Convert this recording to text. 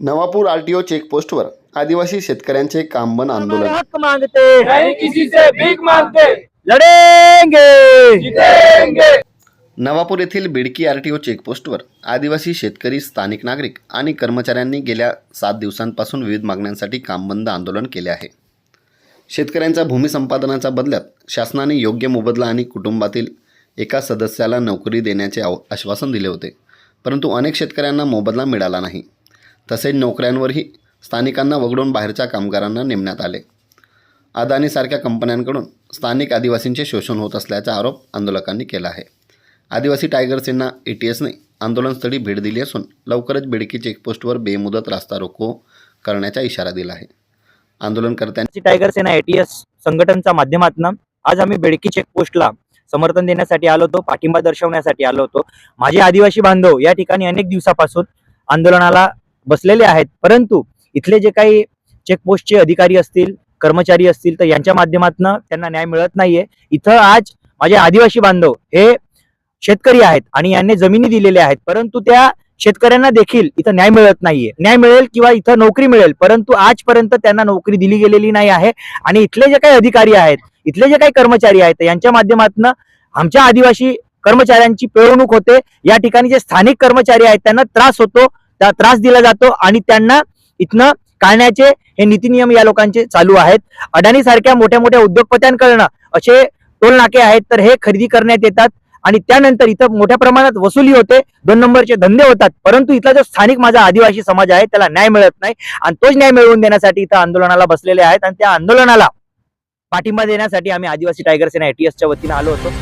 Navapur RTO चेकपोस्टवर आदिवासी शेतकऱ्यांचे काम बंद आंदोलन हक मांगते. नहीं किसी से भीख मांगते? लढेंगे. जीतेंगे. नवापूर येथील बिडकी आरटीओ चेकपोस्टवर आदिवासी शेतकरी स्थानिक नागरिक आणि कर्मचाऱ्यांनी गेल्या सात दिवसांपासून विविध मागण्यांसाठी कामबंद आंदोलन केले आहे. शेतकऱ्यांच्या भूमी संपादनाच्या बदल्यात शासनाने योग्य मोबदला आणि कुटुंबातील एका सदस्याला नोकरी देण्याचे आव आश्वासन दिले होते. परंतु अनेक शेतकऱ्यांना मोबदला मिळाला नाही. तसेच नोकऱ्यांवरही स्थानिकांना वगळून बाहेरच्या कामगारांना नेमण्यात आले. अदानीसारख्या कंपन्यांकडून स्थानिक आदिवासींचे शोषण होत असल्याचा आरोप आंदोलकांनी केला आहे. आदिवासी टायगर सेना ए टी एसने आंदोलनस्थळी भेट दिली असून लवकरच बिडकी चेकपोस्टवर बेमुदत रास्ता रोको करण्याचा इशारा दिला आहे. आंदोलनकर्त्यांची टायगर सेना एटीएस संघटनच्या माध्यमातून आज आम्ही बेडकी चेकपोस्टला समर्थन देण्यासाठी आलो होतो पाठिंबा दर्शवण्यासाठी आलो होतो. माझे आदिवासी बांधव या ठिकाणी अनेक दिवसापासून आंदोलनाला बसलेले आहेत. परंतु इथले जे काही चेकपोस्टचे अधिकारी असतील कर्मचारी असतील तर यांच्या माध्यमातून त्यांना न्याय मिळत नाहीये. इथं आज माझे आदिवासी बांधव हे शेतकरी आहेत आणि यांनी जमिनी दिलेल्या आहेत. परंतु त्या शेतकऱ्यांना देखील इथं न्याय मिळत नाहीये. न्याय मिळेल किंवा इथं नोकरी मिळेल परंतु आजपर्यंत त्यांना नोकरी दिली गेलेली नाही आहे. आणि इथले जे काही अधिकारी आहेत इथले जे काही कर्मचारी आहेत यांच्या माध्यमातून आमच्या आदिवासी कर्मचाऱ्यांची पिळवणूक होते. या ठिकाणी जे स्थानिक कर्मचारी आहेत त्यांना त्रास होतो. त्रास दिला जातो आणि त्यांना इथनं काढण्याचे हे नीती नियम या लोकांचे चालू आहेत. अडाणी सारख्या मोठ्या मोठ्या उद्योगपत्यांकडनं असे टोल नाके आहेत तर हे खरेदी करण्यात येतात आणि त्यानंतर इथं मोठ्या प्रमाणात वसुली होते दोन नंबरचे धंदे होतात. परंतु इथला जो स्थानिक माझा आदिवासी समाज आहे त्याला न्याय मिळत नाही आणि तोच न्याय मिळवून देण्यासाठी इथं आंदोलनाला बसलेले आहेत आणि त्या आंदोलनाला पाठिंबा देण्यासाठी आम्ही आदिवासी टायगर सेना एटीएसच्या वतीने आलो होतो.